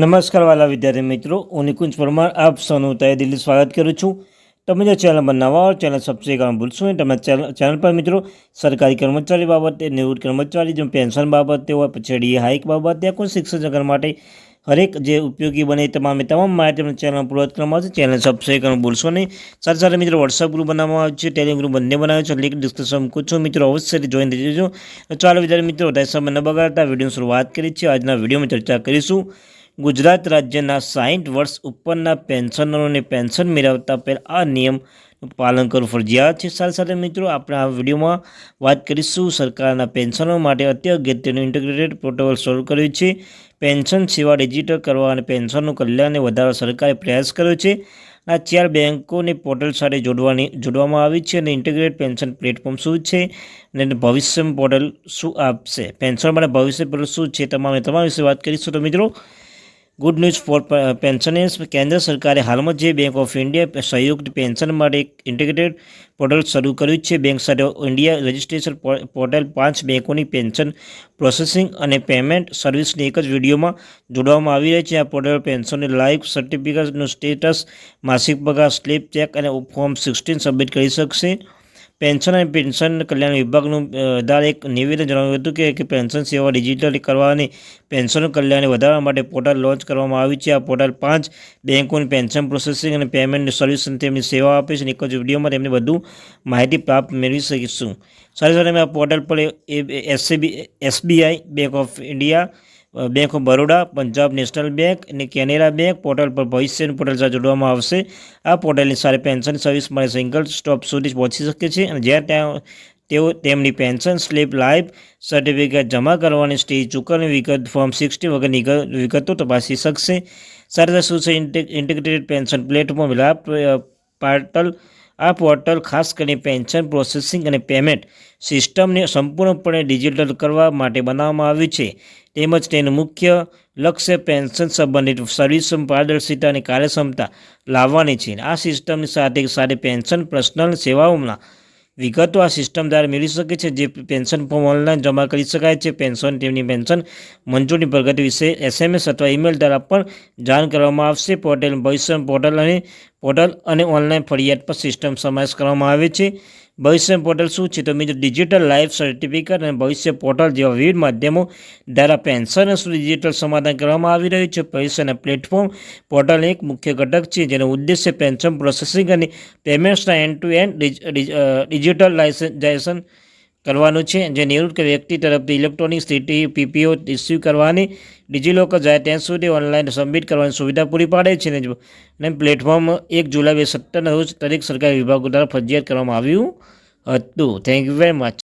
નમસ્કાર વાલા વિદ્યાર્થી મિત્રો, હું નિકુંજ પરમાર, આપ સૌનું તય દિલ્હી સ્વાગત કરું છું. તમે જો ચેનલ પર નવા હો, ચેનલ સબસ્ક્રાઈબ કરવાનું ભૂલશો નહીં. તમે ચેનલ પર મિત્રો, સરકારી કર્મચારી બાબતે, નિવૃત્ત કર્મચારી, જેમ પેન્શન બાબતે હોય, પછી ડી હાઇક બાબતે કોઈ શિક્ષણ જગત માટે હરેક જે ઉપયોગી બને તમામે તમામ માહિતી તમને ચેનલ પૂર્વત કરવામાં આવશે. ચેનલ સબસ્ક્રાઈબ કરવાનું ભૂલશો નહીં. સાથે સાથે મિત્રો વોટ્સઅપ ગ્રુપ બનાવવામાં આવ્યું છે ટેલિગ્રામ ગ્રુપ બંને બનાવ્યો છે. લિંક ડિસ્ક્રિપ્શન મૂકું છું. મિત્રો, અવશ્ય જોઈન થઈ જજો. ચાલો વિદ્યાર્થી મિત્રો વધારે સમય ન બગાડતા વીડિયો શરૂઆત કરી છે આજના વિડીયોમાં ચર્ચા કરીશું. ગુજરાત રાજ્યના સાહીઠ વર્ષ ઉપરના પેન્શનરોને પેન્શન મેળવતા પહેલાં આ નિયમનું પાલન કરવું ફરજિયાત છે. સાથે સાથે મિત્રો, આપણે આ વિડીયોમાં વાત કરીશું સરકારના પેન્શનો માટે અત્યગત્યનું ઇન્ટિગ્રેટેડ પ્રોટોકોલ શરૂ કર્યું છે. પેન્શન સેવા ડિજિટલ કરવા અને પેન્શનનું કલ્યાણને વધારવા સરકારે પ્રયાસ કર્યો છે. આ ચાર બેન્કોને પોર્ટલ સાથે જોડવાની, જોડવામાં આવી છે અને ઇન્ટિગ્રેટેડ પેન્શન પ્લેટફોર્મ શું છે અને ભવિષ્ય પોર્ટલ શું આપશે? પેન્શન માટે ભવિષ્ય પોર્ટલ શું છે? તમામે તમામ વિશે વાત કરીશું. તો મિત્રો ગુડ ન્યૂઝ ફોર પેન્શનર્સ કેન્દ્ર સરકારે હાલમાં જે બેંક ઓફ ઇન્ડિયા સંયુક્ત પેન્શન માટે એક ઇન્ટિગ્રેટેડ પોર્ટલ શરૂ કર્યું છે. બેંક સાથે ઇન્ડિયા રજિસ્ટ્રેશન પોર્ટલ પાંચ બેંકોની પેન્શન પ્રોસેસિંગ અને પેમેન્ટ સર્વિસની એક જ વિડીયોમાં જોડવામાં આવી રહી છે. આ પોર્ટલ પેન્શનની લાઈફ સર્ટિફિકેટનું સ્ટેટસ, માસિક પગાર, સ્લીપ ચેક અને ફોર્મ સિક્સટીન સબમિટ કરી શકશે. પેન્શન અને પેન્શન કલ્યાણ વિભાગનું દ્વારા એક નિવેદન જણાવ્યું હતું કે પેન્શન સેવા ડિજિટલ કરવાની પેન્શન કલ્યાણને વધારવા માટે પોર્ટલ લોન્ચ કરવામાં આવ્યું છે. આ પોર્ટલ પાંચ બેંકોની પેન્શન પ્રોસેસિંગ અને પેમેન્ટ સર્વિસ તેમની સેવા આપે છે. એક વિડીયોમાં તેમને વધુ માહિતી પ્રાપ્ત મેળવી શકીશું. સાથે સાથે આ પોર્ટલ પર SCB SBI bank of India bank of Baroda, Punjab national bank અને કેનેરા બેંક પોર્ટલ પર ભવિષ્યનું પોર્ટલ સાથે જોડવામાં આવશે. આ પોર્ટલની સારી પેન્શન સર્વિસ માટે સિંગલ સ્ટોપ સુધી પહોંચી શકે છે અને જ્યાં ત્યાં તેઓ તેમની પેન્શન, સ્લીપ લાઈફ સર્ટિફિકેટ જમા કરવાની સ્ટેજ ચૂકવણી વિગત ફોર્મ સિક્સટી વગરની વિગતો તપાસી શકશે. સાથે શું છે? ઇન્ટિગ્રેટેડ પેન્શન પ્લેટફોર્મ લાભ પોર્ટલ, આ પોર્ટલ ખાસ કરીને પેન્શન પ્રોસેસિંગ અને પેમેન્ટ સિસ્ટમને સંપૂર્ણપણે ડિજિટલ કરવા માટે બનાવવામાં આવ્યું છે. તેમજ તેનું મુખ્ય લક્ષ્ય પેન્શન સંબંધિત સર્વિસ પારદર્શિતા અને કાર્યક્ષમતા લાવવાની છે. આ સિસ્ટમની સાથે સાથે પેન્શન પર્સનલ સેવાઓના વિગતો આ સિસ્ટમ દ્વારા મેળવી શકે છે, જે પેન્શન ફોર્મ ઓનલાઈન જમા કરી શકાય છે. પેન્શન તેમની પેન્શન મંજૂરી પ્રગતિ વિશે એસએમએસ અથવા ઈમેલ દ્વારા પણ જાણ કરવામાં આવશે. પોર્ટલ ભવિષ્ય પોર્ટલ અને પોર્ટલ અને ઓનલાઈન ફરિયાદ પર સિસ્ટમ સમાવેશ કરવામાં આવે છે. ભવિષ્ય પોર્ટલ શું છે? તો મિત્રો, ડિજિટલ લાઈફ સર્ટિફિકેટ અને ભવિષ્ય પોર્ટલ જેવા વિવિધ માધ્યમો દ્વારા પેન્શન ડિજિટલ સમાધાન કરવામાં આવી રહ્યું છે. ભવિષ્યના પ્લેટફોર્મ પોર્ટલ એક મુખ્ય ઘટક છે, જેનો ઉદ્દેશ્ય પેન્શન પ્રોસેસિંગ અને પેમેન્ટ્સના એન્ડ ટુ એન્ડ ડિજિટલ લાઇસન્સાઇઝેશન કરવાનું છે. જે નિવૃત્ત વ્યક્તિ તરફથી ઇલેક્ટ્રોનિક સ્થિતિ પીપીઓ ઇસ્યુ કરવાની ડિજિલોકર જાય ત્યાં સુધી ઓનલાઈન સબમિટ કરવાની સુવિધા પૂરી પાડે છે અને પ્લેટફોર્મ એક જુલાઈ બે સત્તરના રોજ દરેક સરકારી વિભાગો દ્વારા ફરજિયાત કરવામાં આવ્યું હતું. Thank you very much